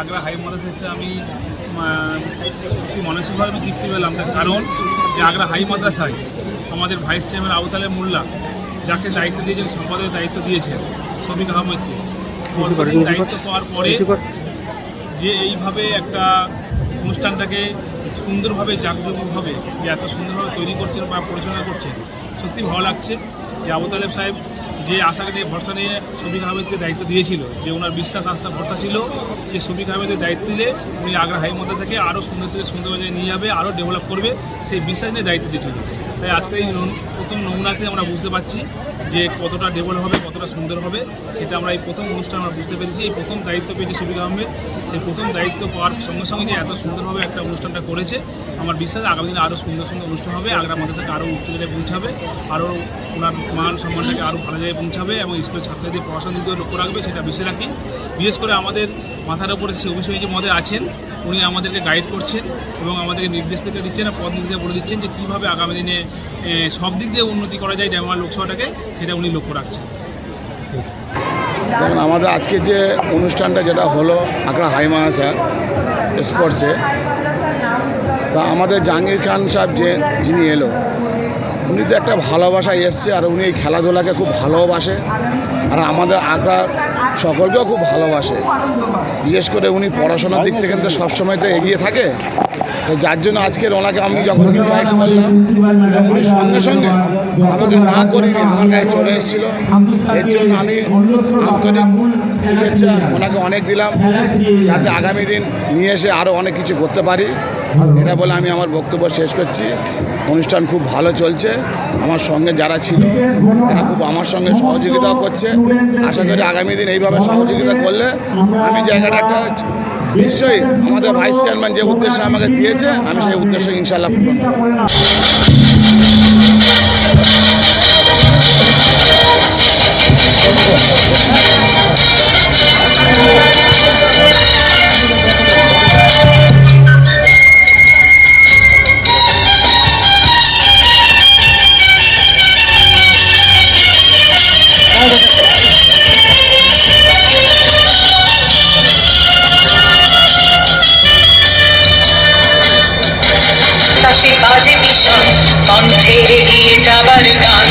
Agra high মাদ্রাসা এসে আমি সত্যি মানসিকভাবে তৃপ্তি পেলাম তার কারণ যে আগ্রা হাই মাদ্রাসায় আমাদের ভাইস চেয়ারম্যান আবুতালে মোল্লা যাকে দায়িত্ব দিয়েছেন সম্পাদকের দায়িত্ব দিয়েছেন শফিক আহমেদকে দায়িত্ব পাওয়ার পরে যে এইভাবে একটা অনুষ্ঠানটাকে সুন্দরভাবে জাঁকজমকভাবে যে এত সুন্দরভাবে তৈরি করছেন বা পরিচালনা করছেন সত্যি ভালো লাগছে যে আবু তালেব সাহেব যে আশাকে নিয়ে ভরসা নিয়ে শফিক আহমেদকে দায়িত্ব দিয়েছিল, যে ওনার বিশ্বাস আস্থা ভরসা ছিল, যে শফিক আহমেদের দায়িত্ব দিলে উনি আগ্রা হাই থেকে আরও সুন্দর থেকে সুন্দর নিয়ে যাবে, আরও ডেভেলপ করবে, সেই বিশ্বাস নিয়ে দায়িত্ব দিয়েছিল। তাই আজকে এই প্রথম নমুনাতে আমরা বুঝতে পারছি যে কতটা ডেভেলপ হবে, কতটা সুন্দর হবে। সেটা আমরা এই প্রথম অনুষ্ঠান আমরা বুঝতে পেরেছি। এই প্রথম দায়িত্ব পেয়েছে শফিক আহমেদ। সেই প্রথম দায়িত্ব পাওয়ার সঙ্গে সঙ্গে যে এত সুন্দরভাবে একটা অনুষ্ঠানটা করেছে, আমার বিশ্বাস আগামী দিনে আরও সুন্দর সুন্দর অনুষ্ঠান হবে। আগ্রা মাদ্রাসাকে আরও উচ্চ জায়গায় পৌঁছাবে। আরও ওনার মান সম্মানটাকে আরও ভালো জায়গায় পৌঁছাবে এবং স্কুলের ছাত্রদের পড়াশোনার দিকেও লক্ষ্য রাখবে, সেটা বেশি রাখি। বিশেষ করে আমাদের মাথার উপরে সে অভিষেক যে মধ্যে আছেন, উনি আমাদেরকে গাইড করছেন এবং আমাদেরকে নির্দেশ থেকে দিচ্ছেন আর পথ নির্দেশ বলে দিচ্ছেন যে কীভাবে আগামী দিনে সব দিক দিয়ে উন্নতি করা যায় যেমন লোকসভাটাকে, সেটা উনি লক্ষ্য রাখছেন। দেখুন, আমাদের আজকে যে অনুষ্ঠানটা যেটা হলো আগ্রা হাই মাদ্রাসা স্পোর্টসে, তা আমাদের জাহাঙ্গীর খান সাহেব যে যিনি এলো, উনি তো একটা ভালোবাসায় এসছে আর উনি এই খেলাধুলাকে খুব ভালোবাসে আর আমাদের আগ্রার সকলকেও খুব ভালোবাসে। বিশেষ করে উনি পড়াশোনার দিক থেকে তো সবসময় তো এগিয়ে থাকে। তো যার জন্য আজকের ওনাকে আমি যখন ইনভাইট করলাম তখন উনি সঙ্গে সঙ্গে আমাকে না করিনি আমার কাছে চলে এসেছিল। এর জন্য আমি আন্তরিক শুভেচ্ছা ওনাকে অনেক দিলাম, যাতে আগামী দিন নিয়ে এসে আরও অনেক কিছু করতে পারি। এটা বলে আমি আমার বক্তব্য শেষ করছি। অনুষ্ঠান খুব ভালো চলছে। আমার সঙ্গে যারা ছিল তারা খুব আমার সঙ্গে সহযোগিতাও করছে। আশা করি আগামী দিন এইভাবে সহযোগিতা করলে আমি জায়গাটা একটা নিশ্চয়ই আমাদের ভাইস চেয়ারম্যান যে উদ্দেশ্য আমাকে দিয়েছে, আমি সেই উদ্দেশ্য ইনশাল্লাহ পূরণ করব। তাসে বাজে ভীষণ কণ্ঠে এগিয়ে যাবার গান।